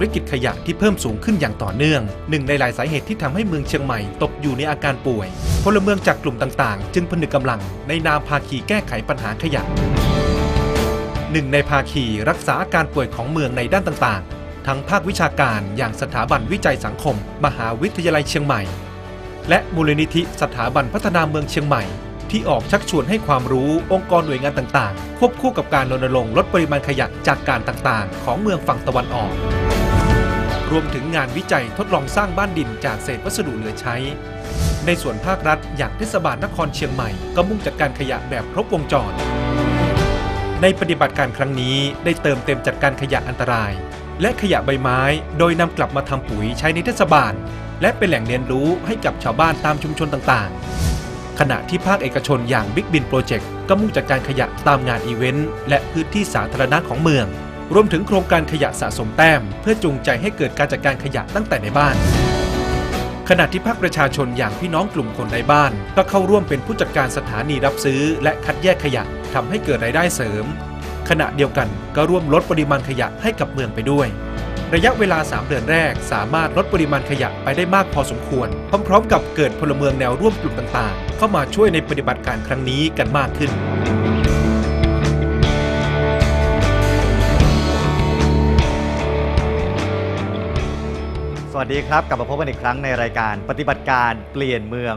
วิกฤตขยะที่เพิ่มสูงขึ้นอย่างต่อเนื่อง หนึ่งในหลายสาเหตุที่ทำให้เมืองเชียงใหม่ตกอยู่ในอาการป่วย พลเมืองจากกลุ่มต่างๆ จึงผนึกกำลังในนามภาคีแก้ไขปัญหาขยะ หนึ่งในภาคีรักษาอาการป่วยของเมืองในด้านต่างๆ ทั้งภาควิชาการอย่างสถาบันวิจัยสังคม มหาวิทยาลัยเชียงใหม่ และมูลนิธิสถาบันพัฒนาเมืองเชียงใหม่ ที่ออกชักชวนให้ความรู้องค์กรหน่วยงานต่างๆ ควบคู่กับการรณรงค์ลดปริมาณขยะจากการต่างๆ ของเมืองฝั่งตะวันออก รวมถึงงานวิจัยทดลองสร้างบ้านดินจากเศษวัสดุเหลือใช้ ในส่วนภาครัฐอย่างเทศบาลนครเชียงใหม่ก็มุ่งจัดการขยะแบบครบวงจร ในปฏิบัติการครั้งนี้ได้เติมเต็มจัดการขยะอันตราย และขยะใบไม้ โดยนำกลับมาทำปุ๋ยใช้ในเทศบาล และเป็นแหล่งเรียนรู้ให้กับชาวบ้านตามชุมชนต่างๆ ขณะที่ภาคเอกชนอย่าง Big Bin Project ก็มุ่งจัดการขยะตามงานอีเวนต์และพื้นที่สาธารณะของเมือง รวมถึงโครงการขยะสะสมแต้ม เพื่อจูงใจให้เกิดการจัดการขยะตั้งแต่ในบ้าน ขณะที่ภาคประชาชนอย่างพี่น้องกลุ่มคนไร้บ้าน ก็เข้าร่วมเป็นผู้จัดการสถานีรับซื้อ และคัดแยกขยะทำให้เกิดรายได้เสริม ขณะเดียวกันก็ร่วมลดปริมาณขยะให้กับเมืองไปด้วยระยะเวลา 3 เดือนแรก สามารถลดปริมาณขยะไปได้มากพอสมควร พร้อมๆ กับเกิดพลเมืองแนวร่วมกลุ่มต่างๆ เข้ามาช่วยในปฏิบัติการครั้งนี้กันมากขึ้น สวัสดีครับ กลับมาพบกันอีกครั้งในรายการปฏิบัติการเปลี่ยนเมือง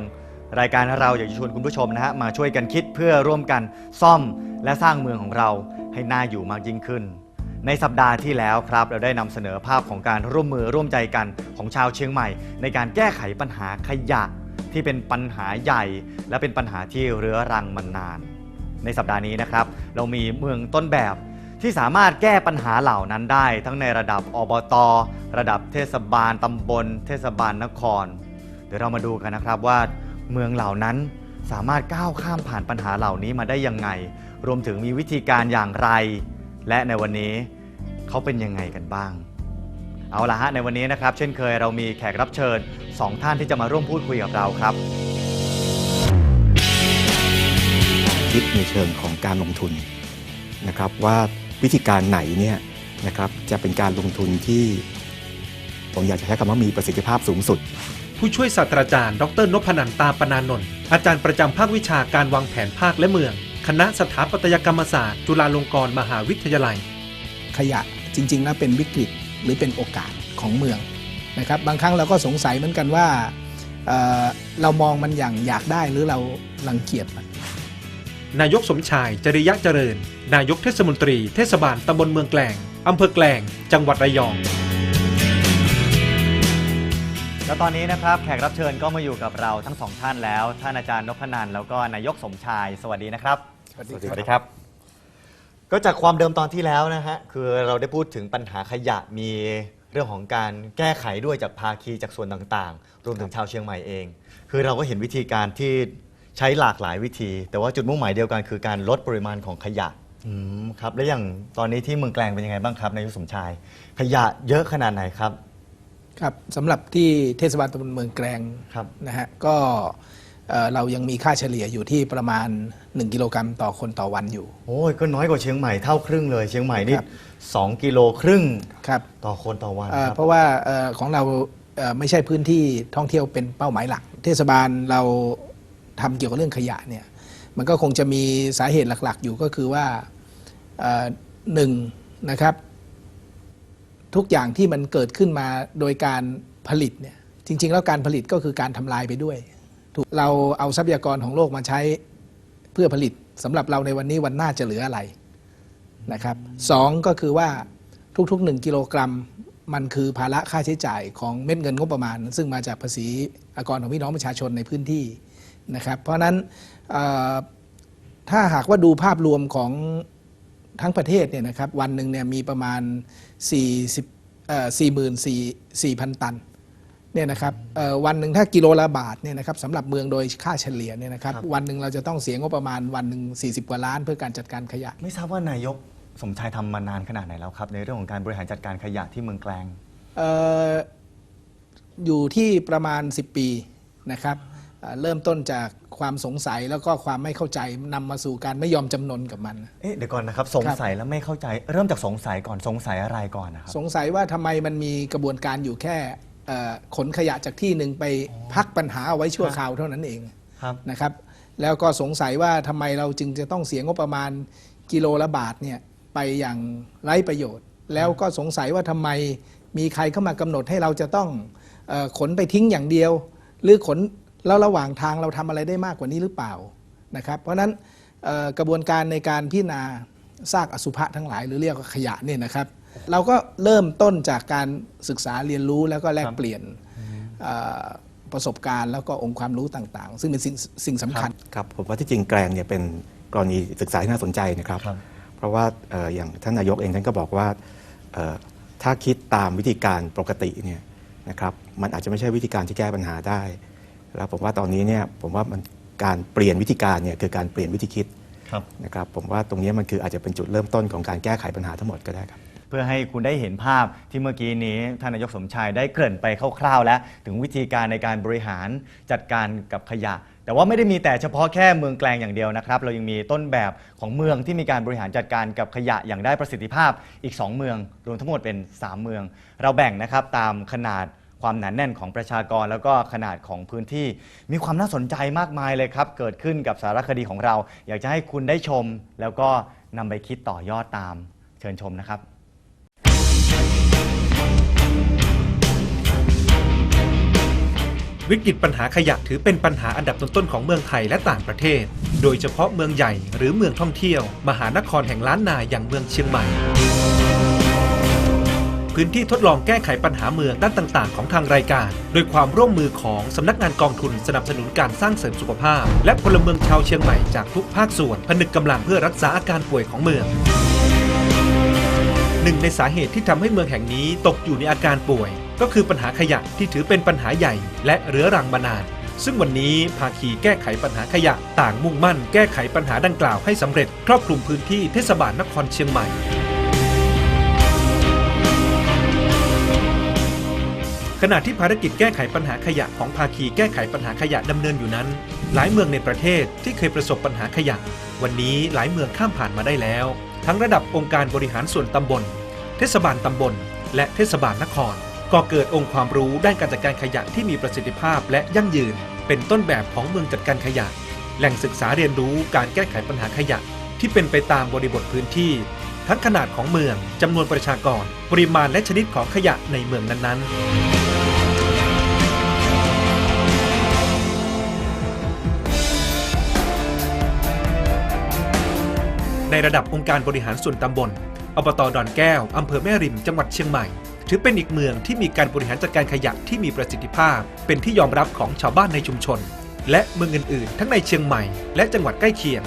รายการเราอยากจะชวนคุณผู้ชมนะฮะมาช่วยกันคิดเพื่อร่วมกันซ่อมและสร้างเมืองของเราให้น่าอยู่มากยิ่งขึ้นในสัปดาห์ที่แล้วครับเราได้นำเสนอภาพของการร่วมมือร่วมใจกันของชาวเชียงใหม่ ในการแก้ไขปัญหาขยะ ที่เป็นปัญหาใหญ่ และเป็นปัญหาที่เรื้อรังมานาน ในสัปดาห์นี้นะครับ เรามีเมืองต้นแบบที่สามารถแก้ปัญหาเหล่านั้นได้ ทั้งในระดับอบต ระดับเทศบาลตำบล เทศบาลนคร เดี๋ยวเรามาดูกันนะครับว่าเมืองเหล่านั้นสามารถก้าวข้ามผ่านปัญหาเหล่านี้มาได้ยังไง รวมถึงมีวิธีการอย่างไร และในวันนี้เขาเป็นยังไงกันบ้าง เอาละฮะในวันนี้นะครับ เช่นเคยเรามีแขกรับเชิญสองท่านที่จะมาร่วมพูดคุยกับเราครับ คิดในเชิงของการลงทุนนะครับว่าวิธีการไหนเนี่ยนะครับจะเป็นการลงทุนที่ผมอยากจะใช้คำว่ามีประสิทธิภาพสูงสุด ผู้ช่วยศาสตราจารย์ ดรนพนันท์ตาปนานนท์อาจารย์ประจำภาควิชาการวางแผนภาคและเมือง คณะสถาปัตยกรรมศาสตร์ จุฬาลงกรณ์มหาวิทยาลัย ขยะจริงๆแล้วเป็นวิกฤต หรือเป็นโอกาสของเมืองนะครับบางครั้งเราก็สงสัยเหมือนกันว่าเอ่อเรามองมันอย่างอยากได้หรือเรารังเกียจมัน นายกสมชายจริยะเจริญ นายกเทศมนตรีเทศบาลตำบลเมืองแกลงอำเภอแกลง จังหวัดระยอง แล้วตอนนี้นะครับแขกรับเชิญก็มาอยู่กับเราทั้งสองท่านแล้ว ท่านอาจารย์นพนันท์แล้วก็นายกสมชาย สวัสดีนะครับ สวัสดีสวัสดีครับ ก็จากความเดิมตอนที่แล้วนะฮะคือเราได้พูดถึงปัญหาขยะมีเรื่องของการแก้ไขด้วยจากภาคีจากส่วนต่างๆ รวมถึงชาวเชียงใหม่เอง คือเราก็เห็นวิธีการที่ใช้หลากหลายวิธี แต่ว่าจุดมุ่งหมายเดียวกันคือการลดปริมาณของขยะอืมครับแล้วอย่างตอนนี้ที่เมืองแกลงเป็นยังไงบ้างครับนายกสมชาย ขยะเยอะขนาดไหนครับ ครับสำหรับที่เทศบาลตำบลเมืองแกลงครับ นะฮะก็ เอ่อเรายังมีค่าเฉลี่ยอยู่ที่ประมาณ 1 กิโลกรัมต่อคนต่อวันอยู่ โอ้ยก็น้อยกว่าเชียงใหม่เท่าครึ่งเลย เชียงใหม่นี่ครับสองกิโลครึ่งครับต่อคนต่อวันเอ่อครับเพราะว่าเอ่อของเราเอ่อไม่ใช่พื้นที่ท่องเที่ยวเป็นเป้าหมายหลัก เทศบาลเราทำเกี่ยวกับเรื่องขยะเนี่ยมันก็คงจะมีสาเหตุหลัก ๆ อยู่ก็คือว่าเอ่อหนึ่งนะครับ ทุกอย่างที่มันเกิดขึ้นมาโดยการผลิตเนี่ยจริง ๆ แล้วการผลิตก็คือการทำลายไปด้วยถูก เราเอาทรัพยากรของโลกมาใช้เพื่อผลิตสำหรับเราในวันนี้วันหน้าจะเหลืออะไรนะครับสองก็คือว่าทุกๆ 1 กิโลกรัมมันคือภาระค่าใช้จ่ายของเม็ดเงินงบประมาณ ซึ่งมาจากภาษีอากรของพี่น้องประชาชนในพื้นที่นะครับ เพราะฉะนั้นถ้าหากว่าดูภาพรวมของทั้งประเทศเนี่ยนะครับวันหนึ่งเนี่ยมีประมาณ 40เอ่อ44,000 ตัน เนี่ยนะครับเอ่อวันหนึ่งถ้ากิโลละบาทเนี่ยนะครับสำหรับเมืองโดยค่าเฉลี่ยเนี่ยนะครับครับวันหนึ่งเราจะต้องเสียงบประมาณวันหนึ่ง40 กว่าล้านเพื่อการจัดการขยะ ไม่ทราบว่านายกสมชายทำมานานขนาดไหนแล้วครับ ในเรื่องของการบริหารจัดการขยะที่เมืองแกลงเอ่ออยู่ที่ประมาณ 10 ปีนะครับอ่าเริ่มต้นจากความสงสัยแล้วก็ความไม่เข้าใจนำมาสู่การไม่ยอมจำนนกับมัน เอ๊ะเดี๋ยวก่อนนะครับสงสัยแล้วไม่เข้าใจ เริ่มจากสงสัยก่อนสงสัยอะไรก่อนนะครับสงสัยว่าทำไมมันมีกระบวนการอยู่แค่เอ่อ ขนขยะจากที่หนึ่งไปพักปัญหาเอาไว้ชั่วคราวเท่านั้นเองครับนะครับ แล้วก็สงสัยว่าทำไมเราจึงจะต้องเสียงบประมาณกิโลละบาทเนี่ยไปอย่างไร้ประโยชน์ แล้วก็สงสัยว่าทำไมมีใครเข้ามากำหนดให้เราจะต้องเออขนไปทิ้งอย่างเดียว หรือขนแล้วระหว่างทางเราทำอะไรได้มากกว่านี้หรือเปล่านะครับ เพราะฉะนั้นเอ่อกระบวนการในการพิจารณาซากอสุภะทั้งหลาย หรือเรียกว่าขยะเนี่ยนะครับ เราก็เริ่มต้นจากการศึกษาเรียนรู้แล้วก็แลกเปลี่ยนเอ่อประสบการณ์แล้วก็องค์ความรู้ต่างๆ ซึ่งเป็นสิ่งสิ่งสำคัญครับผมว่าที่จริงแกลงเนี่ยเป็นกรณีศึกษาที่น่าสนใจนะครับครับเพราะว่าเอ่ออย่างท่านนายกเองท่านก็บอกว่าเอ่อถ้าคิดตามวิธีการปกติเนี่ยนะครับมันอาจจะไม่ใช่วิธีการที่แก้ปัญหาได้ แล้วผมว่าตอนนี้เนี่ยผมว่ามันการเปลี่ยนวิธีการเนี่ยคือการเปลี่ยนวิธีคิดครับนะครับผมว่าตรงนี้มันคืออาจจะเป็นจุดเริ่มต้นของการแก้ไขปัญหาทั้งหมดก็ได้ครับเพื่อให้คุณได้เห็นภาพที่เมื่อกี้นี้ท่านนายกสมชายได้เกริ่นไปคร่าวๆ แล้ว ถึงวิธีการในการบริหารจัดการกับขยะ แต่ว่าไม่ได้มีแต่เฉพาะแค่เมืองแกลงอย่างเดียวนะครับ เรายังมีต้นแบบของเมืองที่มีการบริหารจัดการกับขยะอย่างได้ประสิทธิภาพอีก 2 เมือง รวมทั้งหมดเป็น 3 เมือง เราแบ่งนะครับตามขนาดความหนาแน่นของประชากรแล้วก็ขนาดของพื้นที่มีความน่าสนใจมากมายเลยครับ เกิดขึ้นกับสารคดีของเรา อยากจะให้คุณได้ชม แล้วก็นำไปคิดต่อยอดตาม เชิญชมนะครับ วิกฤตปัญหาขยะถือเป็นปัญหาอันดับต้นๆของเมืองไทยและต่างประเทศ โดยเฉพาะเมืองใหญ่หรือเมืองท่องเที่ยว มหานครแห่งล้านนาอย่างเมืองเชียงใหม่ พื้นที่ทดลองแก้ไขปัญหาเมืองด้านต่าง ๆ ของทางรายการ โดยความร่วมมือของสำนักงานกองทุนสนับสนุนการสร้างเสริมสุขภาพ และพลเมืองชาวเชียงใหม่จากทุกภาคส่วนผนึกกำลังเพื่อรักษาอาการป่วยของเมืองหนึ่งในสาเหตุที่ทำให้เมืองแห่งนี้ตกอยู่ในอาการป่วย ก็คือปัญหาขยะที่ถือเป็นปัญหาใหญ่และเรื้อรังมานาน ซึ่งวันนี้ภาคีแก้ไขปัญหาขยะต่างมุ่งมั่นแก้ไขปัญหาดังกล่าวให้สำเร็จ ครอบคลุมพื้นที่เทศบาลนครเชียงใหม่ขณะที่ภารกิจแก้ไขปัญหาขยะของภาคีแก้ไขปัญหาขยะดำเนินอยู่นั้น หลายเมืองในประเทศที่เคยประสบปัญหาขยะ วันนี้หลายเมืองข้ามผ่านมาได้แล้ว ทั้งระดับองค์การบริหารส่วนตำบล เทศบาลตำบล และเทศบาลนคร ก็เกิดองค์ความรู้ด้านการจัดการขยะที่มีประสิทธิภาพและยั่งยืน เป็นต้นแบบของเมืองจัดการขยะ แหล่งศึกษาเรียนรู้การแก้ไขปัญหาขยะ ที่เป็นไปตามบริบทพื้นที่ ทั้งขนาดของเมืองจำนวนประชากร ปริมาณและชนิดของขยะในเมืองนั้นๆในระดับองค์การบริหารส่วนตำบล อบตดอนแก้ว อำเภอแม่ริม จังหวัดเชียงใหม่ ถือเป็นอีกเมืองที่มีการบริหารจัดการขยะที่มีประสิทธิภาพ เป็นที่ยอมรับของชาวบ้านในชุมชน และเมืองอื่นๆ ทั้งในเชียงใหม่และจังหวัดใกล้เคียง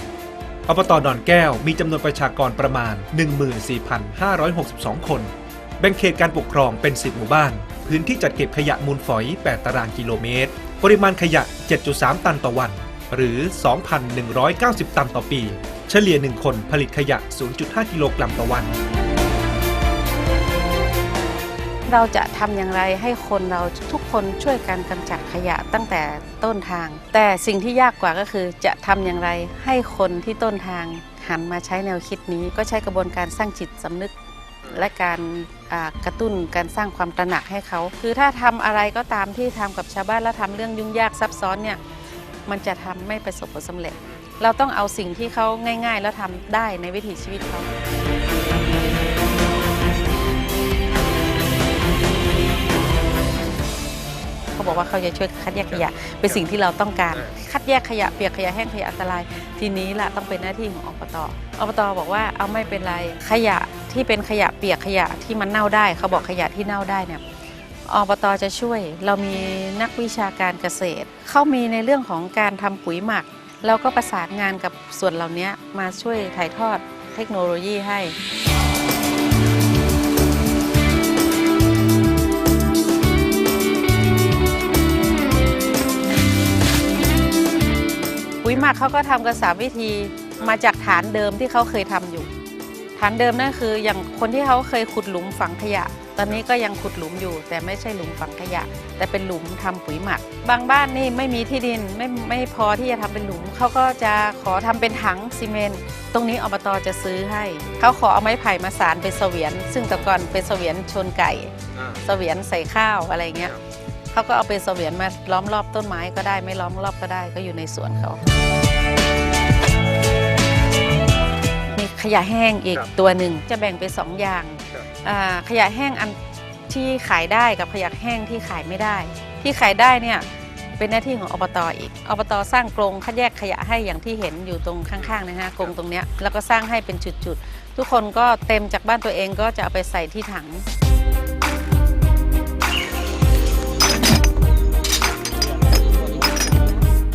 อบตดอนแก้วมีจำนวนประชากรประมาณ 14,562 คน แบ่งเขตการปกครองเป็น 10 หมู่บ้าน พื้นที่จัดเก็บขยะมูลฝอย 8 ตารางกิโลเมตร ปริมาณขยะ 7.3 ตันต่อวัน หรือ 2,190 ตันต่อปี เฉลี่ย 1 คนผลิตขยะ 0.5 กิโลกรัมต่อวัน เราจะทำอย่างไรให้คนเราทุกคนช่วยกันกำจัดขยะตั้งแต่ต้นทาง แต่สิ่งที่ยากกว่าก็คือจะทำอย่างไรให้คนที่ต้นทางหันมาใช้แนวคิดนี้ ก็ใช้กระบวนการสร้างจิตสำนึกและการกระตุ้นการสร้างความตระหนักให้เขา คือถ้าทำอะไรก็ตามที่ทำกับชาวบ้านแล้วทำเรื่องยุ่งยากซับซ้อนเนี่ยมันจะทำไม่ประสบผลสำเร็จ เราต้องเอาสิ่งที่เขาง่าย ๆ แล้วทำได้ในวิถีชีวิตเขา เขาบอกว่าเขาจะช่วยคัดแยกขยะ เป็นสิ่งที่เราต้องการ คัดแยกขยะเปียกขยะแห้งขยะอันตราย ทีนี้ล่ะต้องเป็นหน้าที่ของอบตอบตบอกว่าเอาไม่เป็นไรขยะที่เป็นขยะเปียกขยะที่มันเน่าได้ เขาบอกขยะที่เน่าได้เนี่ยอบตจะช่วย เรามีนักวิชาการเกษตร เขามีในเรื่องของการทำปุ๋ยหมัก เราก็ประสานงานกับส่วนเหล่านี้มาช่วยถ่ายทอดเทคโนโลยีให้ ปุ๋ยหมักเขาก็ทำกันสามวิธีมาจากฐานเดิมที่เขาเคยทำอยู่ ฐานเดิมนั่นคืออย่างคนที่เขาเคยขุดหลุมฝังขยะ ตอนนี้ก็ยังขุดหลุมอยู่ แต่ไม่ใช่หลุมฝังขยะ แต่เป็นหลุมทำปุ๋ยหมัก บางบ้านนี่ไม่มีที่ดินไม่ไม่พอที่จะทำเป็นหลุมเขาก็จะขอทำเป็นถังซีเมนต์ตรงนี้อบตจะซื้อให้เขาขอเอาไม้ไผ่มาสานเป็นเสวียน ซึ่งแต่ก่อนเป็นเสวียนชนไก่เสวียนใส่ข้าวอะไรเงี้ย เขาก็เอาเป็นเสวียนมาล้อมรอบต้นไม้ก็ได้ไม่ล้อมรอบก็ได้ก็อยู่ในสวนเขามีขยะแห้งอีกครับตัวหนึ่งจะแบ่งเป็นสองอย่างครับ อ่าขยะแห้งอันที่ขายได้กับขยะแห้งที่ขายไม่ได้ ที่ขายได้เนี่ยเป็นหน้าที่ของอบตอีกอบตสร้างกรงคัดแยกขยะให้อย่างที่เห็นอยู่ตรงข้างๆนะฮะกรงตรงเนี้ยแล้วก็สร้างให้เป็นจุดๆ ทุกคนก็เต็มจากบ้านตัวเองก็จะเอาไปใส่ที่ถัง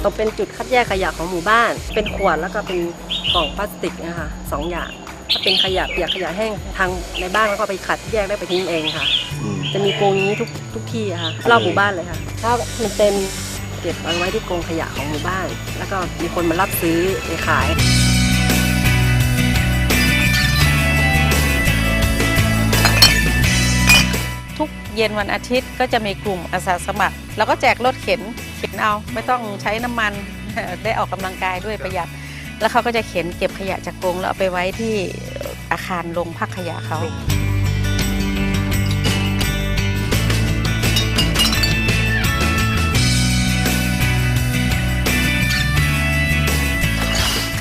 ตรงเป็นจุดคัดแยกขยะของหมู่บ้าน เป็นขวดแล้วก็เป็นกล่องพลาสติกนะคะสองอย่าง ถ้าเป็นขยะเปียกขยะแห้งทางในบ้านแล้วก็ไปขัดแยกได้ไปทิ้งเองค่ะ จะมีกรงนี้ทุกทุกที่ค่ะรอบหมู่บ้านเลยค่ะ ถ้ามันเต็มเก็บเอาไว้ที่กรงขยะของหมู่บ้าน แล้วก็มีคนมารับซื้อไปขายทุกเย็นวันอาทิตย์ก็จะมีกลุ่มอาสาสมัคร แล้วก็แจกรถเข็น นเอาไม่ต้องใช้น้ำมันได้ออกกำลังกายด้วยประหยัด แล้วเขาก็จะเข็นเก็บขยะจากกรงแล้วเอาไปไว้ที่อาคารโรงพักขยะเขา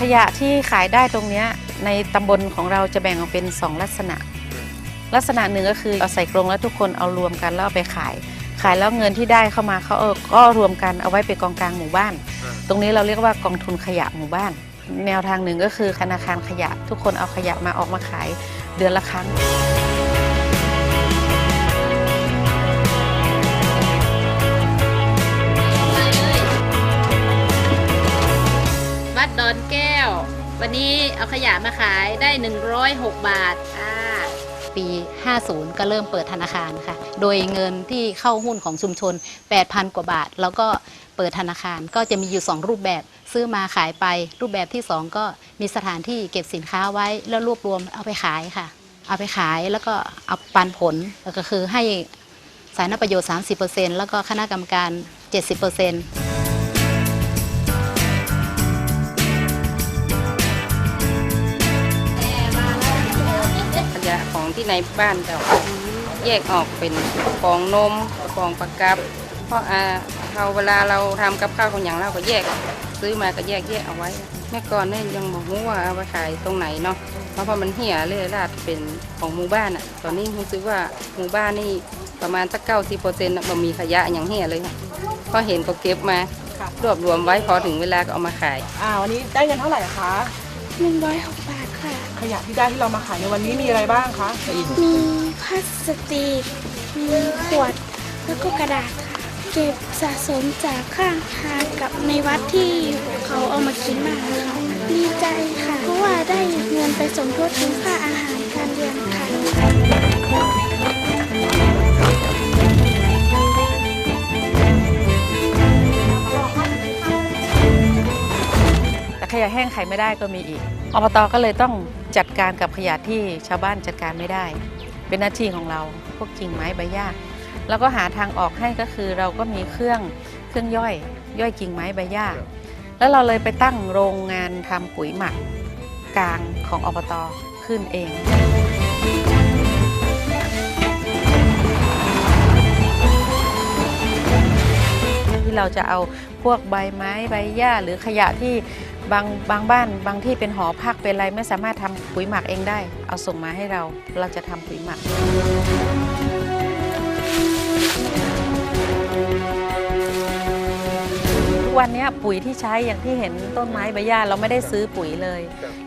ขยะที่ขายได้ตรงเนี้ยในตำบลของเราจะแบ่งออกเป็น 2 ลักษณะ ลักษณะหนึ่งก็คือเอาใส่กรงแล้วทุกคนเอารวมกันแล้วเอาไปขาย ขายแล้วเงินที่ได้เข้ามาเขาเออก็รวมกันเอาไว้เป็นกองกลางหมู่บ้าน ตรงนี้เราเรียกว่ากองทุนขยะหมู่บ้าน แนวทางหนึ่งก็คือธนาคารขยะ ทุกคนเอาขยะมาออกมาขายเดือนละครั้งวัดดอนแก้ว วันนี้เอาขยะมาขายได้ 106 บาทอ่า ปี 50 ก็เริ่มเปิดธนาคารค่ะ โดยเงินที่เข้าหุ้นของชุมชน 8,000 กว่าบาท แล้วก็เปิดธนาคารก็จะมีอยู่ 2 รูปแบบ ซื้อมาขายไป รูปแบบที่ 2 ก็มีสถานที่เก็บสินค้าไว้แล้วรวบรวมเอาไปขายค่ะ เอาไปขายแล้วก็เอาปันผลก็คือให้สาธารณประโยชน์ 30%แล้วก็คณะกรรมการ 70% ที่ในบ้านเราแยกออกเป็นกองนมกองประกับเพราะอ่าเราเวลาเราทำกับข้าวของอย่างเราก็แยก ซื้อมาก็แยกแยกเอาไว้เมื่อก่อนเนี่ยยังบอกว่าเอาไปขายตรงไหนเนาะเพราะพอมันเหี่ยเรื่อยราดเป็นของหมู่บ้านอะตอนนี้รู้สึกว่าหมู่บ้านนี่ประมาณสักเก้าสิบเปอร์เซ็นต์มันมีขยะอย่างเหี่ยเลยค่ะพอเห็นก็เก็บมารวบรวมไว้พอถึงเวลาก็เอามาขายอ่าวันนี้ได้เงินเท่าไหร่คะหนึ่งร้อยหกบาทค่ะ ขยะที่ได้ที่เรามาขายในวันนี้มีอะไรบ้างคะมีพลาสติก มีขวด แล้วก็กระดาษค่ะ เก็บสะสมจากข้างทางกับในวัดที่เขาเอามากินมาค่ะดีใจค่ะ เพราะว่าได้เงินไปสมทบทุนค่าอาหารการเรียนค่ะแต่ขยะแห้งขายไม่ได้ก็มีอีก อบตก็เลยต้องจัดการกับขยะที่ชาวบ้านจัดการไม่ได้ เป็นหน้าที่ของเราพวกกิ่งไม้ใบหญ้าแล้วก็หาทางออกให้ก็คือเราก็มีเครื่องเครื่องย่อย ย่อยกิ่งไม้ใบหญ้าแล้วเราเลยไปตั้งโรงงานทำปุ๋ยหมักกลางของอบตขึ้นเองที่เราจะเอาพวกใบไม้ใบหญ้าหรือขยะที่ บางบางบ้านบางที่เป็นหอพักเป็นอะไรไม่สามารถทำปุ๋ยหมักเองได้ เอาส่งมาให้เราเราจะทำปุ๋ยหมัก ทุกวันเนี้ยปุ๋ยที่ใช้อย่างที่เห็นต้นไม้ใบหญ้าเราไม่ได้ซื้อปุ๋ยเลย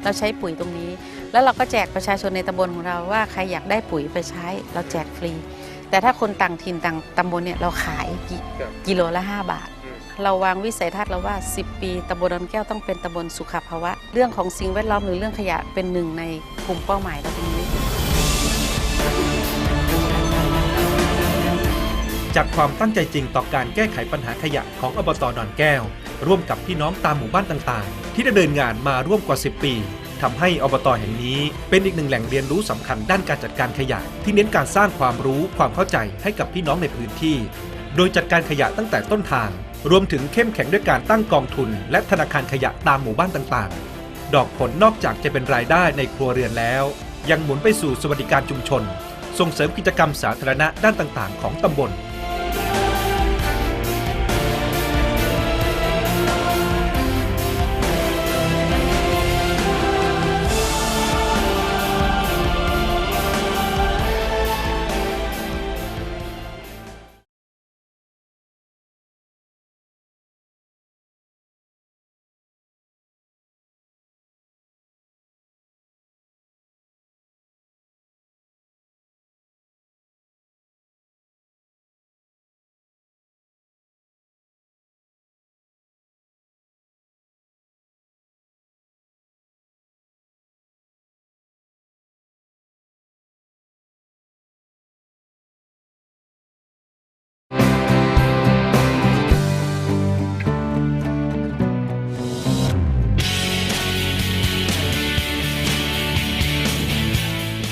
เราใช้ปุ๋ยตรงนี้ แล้วเราก็แจกประชาชนในตำบลของเราว่าใครอยากได้ปุ๋ยไปใช้ เราแจกฟรี แต่ถ้าคนต่างถิ่นต่างตำบลเนี่ยเราขายกิกิโลละ 5 บาท เราวางวิสัยทัศน์เราว่า 10 ปีตำบลดอนแก้วต้องเป็นตำบลสุขภาวะ เรื่องของสิ่งแวดล้อมหรือเรื่องขยะเป็นหนึ่งในกลุ่มเป้าหมายเราตรงนี้ จากความตั้งใจจริงต่อการแก้ไขปัญหาขยะของอบตดอนแก้ว ร่วมกับพี่น้องตามหมู่บ้านต่างๆ ที่ดำเนินงานมาร่วมกว่า 10 ปีทำให้อบตแห่งนี้เป็นอีกหนึ่งแหล่งเรียนรู้สำคัญด้านการจัดการขยะ ที่เน้นการสร้างความรู้ความเข้าใจให้กับพี่น้องในพื้นที่ โดยจัดการขยะตั้งแต่ต้นทาง รวมถึงเข้มแข็งด้วยการตั้งกองทุน และธนาคารขยะตามหมู่บ้านต่างๆ ดอกผลนอกจากจะเป็นรายได้ในครัวเรือนแล้ว ยังหมุนไปสู่สวัสดิการชุมชน ส่งเสริมกิจกรรมสาธารณะด้านต่างๆ ของตำบล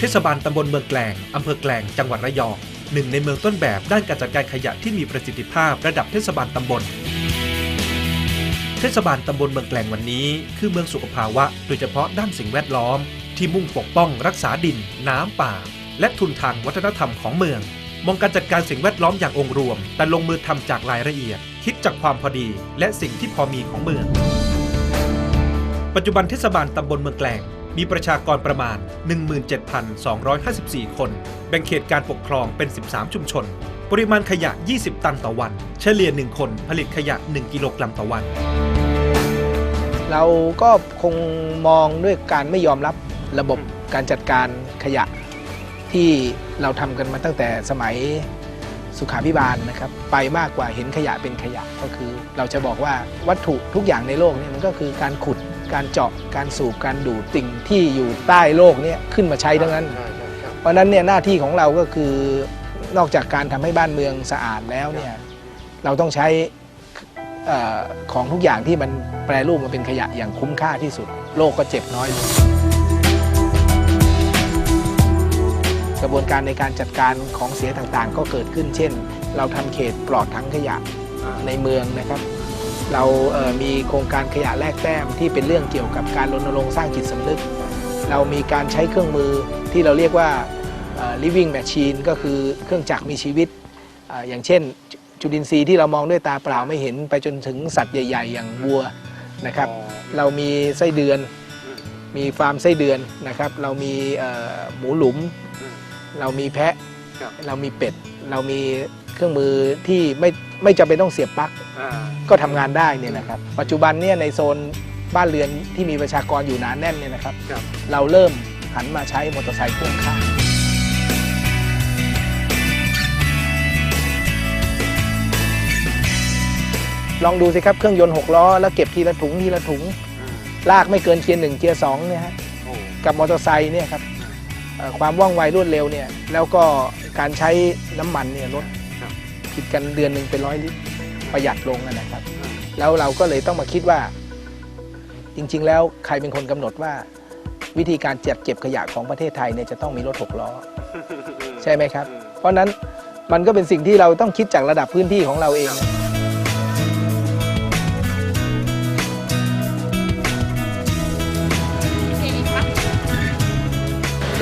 ทศบาลตำบลเมืองแกลงอำเภอแกลงจังหวัดระยองหนึ่งในเมืองต้นแบบด้านการจัดการขยะที่มีประสิทธิภาพระดับเทศบาลตำบล เทศบาลตำบลเมืองแกลงวันนี้ คือเมืองสุขภาวะ โดยเฉพาะด้านสิ่งแวดล้อม ที่มุ่งปกป้องรักษาดิน น้ำป่า และทุนทางวัฒนธรรมของเมือง มองการจัดการสิ่งแวดล้อมอย่างองค์รวม แต่ลงมือทำจากรายละเอียด คิดจากความพอดี และสิ่งที่พอมีของเมือง ปัจจุบันเทศบาลตำบลเมืองแกลง มีประชากรประมาณ 17,254 คน แบ่งเขตการปกครองเป็น 13 ชุมชน ปริมาณขยะ 20 ตันต่อวัน เฉลี่ย 1 คนผลิตขยะ 1 กิโลกรัมต่อวัน เราก็คงมองด้วยการไม่ยอมรับระบบการจัดการขยะ ที่เราทำกันมาตั้งแต่สมัยสุขาพิบาลนะครับ ไปมากกว่าเห็นขยะเป็นขยะก็คือ เราจะบอกว่าวัตถุทุกอย่างในโลกนี่มันก็คือการขุด การเจาะการสูบการดูดสิ่งที่อยู่ใต้โลกเนี่ยขึ้นมาใช้ทั้งนั้นเพราะฉะนั้นเนี่ยหน้าที่ของเราก็คือนอกจากการทำให้บ้านเมืองสะอาดแล้วเนี่ยเราต้องใช้เอ่อของทุกอย่างที่มันแปรรูปมาเป็นขยะอย่างคุ้มค่าที่สุด โลกก็เจ็บน้อยลงกระบวนการในการจัดการของเสียต่างๆ ก็เกิดขึ้น เช่น เราทำเขตปลอดทั้งขยะในเมืองนะครับ เราเอ่อมีโครงการขยะแลกแต้มที่เป็นเรื่องเกี่ยวกับการรณรงค์สร้างจิตสำนึก เรามีการใช้เครื่องมือที่เราเรียกว่าเอ่อ living machine ก็คือเครื่องจักรมีชีวิตอ่าอย่างเช่น จุลินทรีย์ที่เรามองด้วยตาเปล่าไม่เห็นไปจนถึงสัตว์ใหญ่ ๆ อย่างวัวนะครับ เรามีไส้เดือน มีฟาร์มไส้เดือนนะครับ เรามีเอ่อหมูหลุม เรามีแพะ เรามีเป็ด เรามีเครื่องมือที่ไม่ ไม่จำเป็นต้องเสียบปลั๊กก็ทำงานได้เนี่ยนะครับ ปัจจุบันเนี่ยในโซนบ้านเรือนที่มีประชากรอยู่หนาแน่นเนี่ยนะครับ เราเริ่มหันมาใช้มอเตอร์ไซค์พ่วงข้างลองดูสิครับเครื่องยนต์6ล้อแล้วเก็บทีละถุงทีละถุงลากไม่เกินเกียร์หนึ่งเกียร์สองเนี่ยฮะกับมอเตอร์ไซค์เนี่ยครับเอ่อความว่องไวรวดเร็วเนี่ยแล้วก็การใช้น้ำมันเนี่ยลด คิดกันเดือนหนึ่งเป็นร้อยลิตรประหยัดลงนะครับ แล้วเราก็เลยต้องมาคิดว่า จริง ๆ แล้วใครเป็นคนกำหนดว่า วิธีการจัดเก็บขยะของประเทศไทยเนี่ยจะต้องมีรถหกล้อใช่ไหมครับ เพราะฉะนั้นมันก็เป็นสิ่งที่เราต้องคิดจากระดับพื้นที่ของเราเอง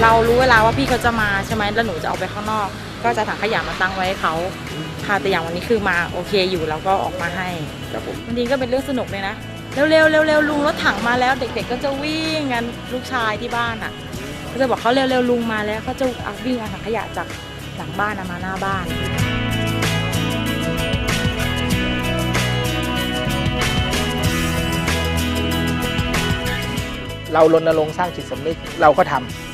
เรารู้เวลาว่าพี่เขาจะมาใช่ไหมแล้วหนูจะออกไปข้างนอก ก็จะถังขยะมาตั้งไว้ให้เขา ค่ะแต่อย่างวันนี้คือมาโอเคอยู่แล้วก็ออกมาให้บางทีก็เป็นเรื่องสนุกเลยนะเร็วๆเร็วๆลุงรถถังมาแล้วเด็ก ๆ ก็จะวิ่งกันลูกชายที่บ้านอะ ก็จะบอกเขาเร็วๆลุงมาแล้วเขาจะเอาวิ่งเอาถังขยะจากหลังบ้านน่ะมาหน้าบ้านเรารณรงค์สร้างจิตสำนึกเราก็ทำ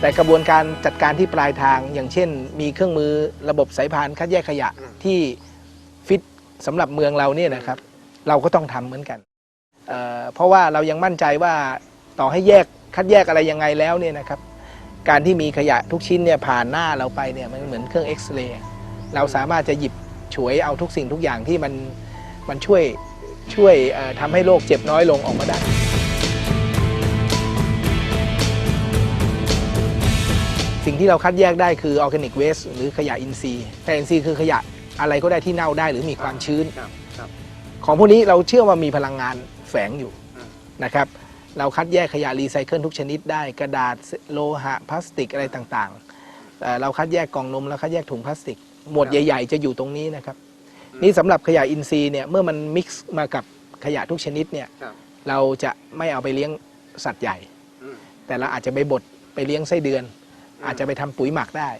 แต่กระบวนการจัดการที่ปลายทาง อย่างเช่น มีเครื่องมือระบบสายพานคัดแยกขยะที่ฟิตสำหรับเมืองเราเนี่ยนะครับ เราก็ต้องทำเหมือนกันเอ่อเพราะว่าเรายังมั่นใจว่าต่อให้แยกคัดแยกอะไรยังไงแล้วเนี่ยนะครับการที่มีขยะทุกชิ้นเนี่ยผ่านหน้าเราไปเนี่ยมันเหมือนเครื่องเอ็กซเรย์เราสามารถจะหยิบฉวยเอาทุกสิ่งทุกอย่างที่มันมันช่วยช่วยเอ่อทำให้โรคเจ็บน้อยลงออกมาได้ สิ่งที่เราคัดแยกได้คือออร์แกนิกเวสหรือขยะอินทรีย์ขยะอินทรีย์คือขยะอะไรก็ได้ที่เน่าได้หรือมีความชื้นของพวกนี้เราเชื่อว่ามีพลังงานแฝงอยู่นะครับ เราคัดแยกขยะรีไซเคิลทุกชนิดได้กระดาษโลหะพลาสติกอะไรต่างๆเอ่อเราคัดแยกกล่องนมแล้วคัดแยกถุงพลาสติก หมวดใหญ่ๆ จะอยู่ตรงนี้นะครับ นี่สำหรับขยะอินทรีย์เนี่ยเมื่อมันมิกซ์มากับขยะทุกชนิดเนี่ยเราจะไม่เอาไปเลี้ยงสัตว์ใหญ่แต่เราอาจจะไปบดไปเลี้ยงไส้เดือน อาจจะไปทำปุ๋ยหมักได้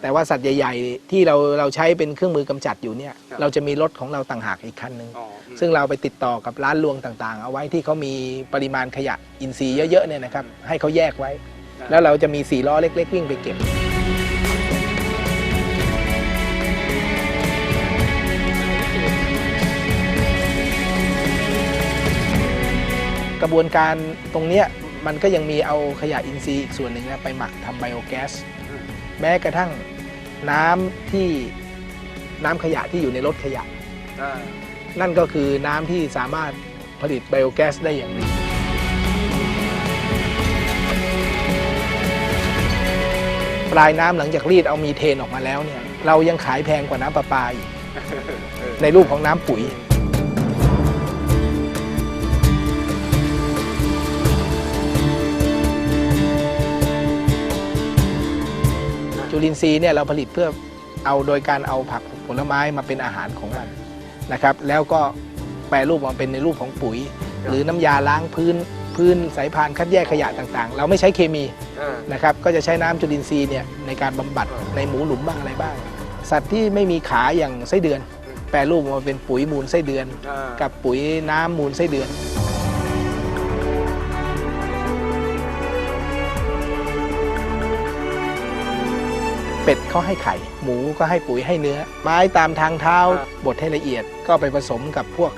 แต่ว่าสัตว์ใหญ่ ๆ ที่เราเราใช้เป็นเครื่องมือกำจัดอยู่เนี่ยเราจะมีรถของเราต่างหากอีกคันหนึ่งซึ่งเราไปติดต่อกับร้านรวงต่างๆ เอาไว้ที่เขามีปริมาณขยะอินทรีย์เยอะๆเนี่ยนะครับให้เขาแยกไว้ แล้วเราจะมีสี่ล้อเล็ก ๆ วิ่งไปเก็บกระบวนการตรงเนี้ย มันก็ยังมีเอาขยะอินทรีย์อีกส่วนหนึ่งนะไปหมักทำไบโอแก๊สแม้กระทั่งน้ำที่น้ำขยะที่อยู่ในรถขยะ นั่นก็คือน้ำที่สามารถผลิตไบโอแก๊สได้อย่างดีปลายน้ำหลังจากรีดเอามีเทนออกมาแล้วเนี่ย เรายังขายแพงกว่าน้ำประปาอีกในรูปของน้ำปุ๋ย จุลินทรีย์เนี่ยเราผลิตเพื่อเอาโดยการเอาผักผลไม้มาเป็นอาหารของมันนะครับแล้วก็แปรรูปมาเป็นในรูปของปุ๋ย หรือน้ำยาล้างพื้นพื้นสายพานคัดแยกขยะต่างๆ เราไม่ใช้เคมีนะครับก็จะใช้น้ำจุลินทรีย์เนี่ยในการบำบัดในหมูหลุมบ้างอะไรบ้าง สัตว์ที่ไม่มีขาอย่างไส้เดือน แปรรูปมาเป็นปุ๋ยมูลไส้เดือน กับปุ๋ยน้ำมูลไส้เดือน เป็ดเขาให้ไข่ หมูก็ให้ปุ๋ยให้เนื้อ ไม้ตามทางเท้าบดให้ละเอียดก็ไปผสมกับพวก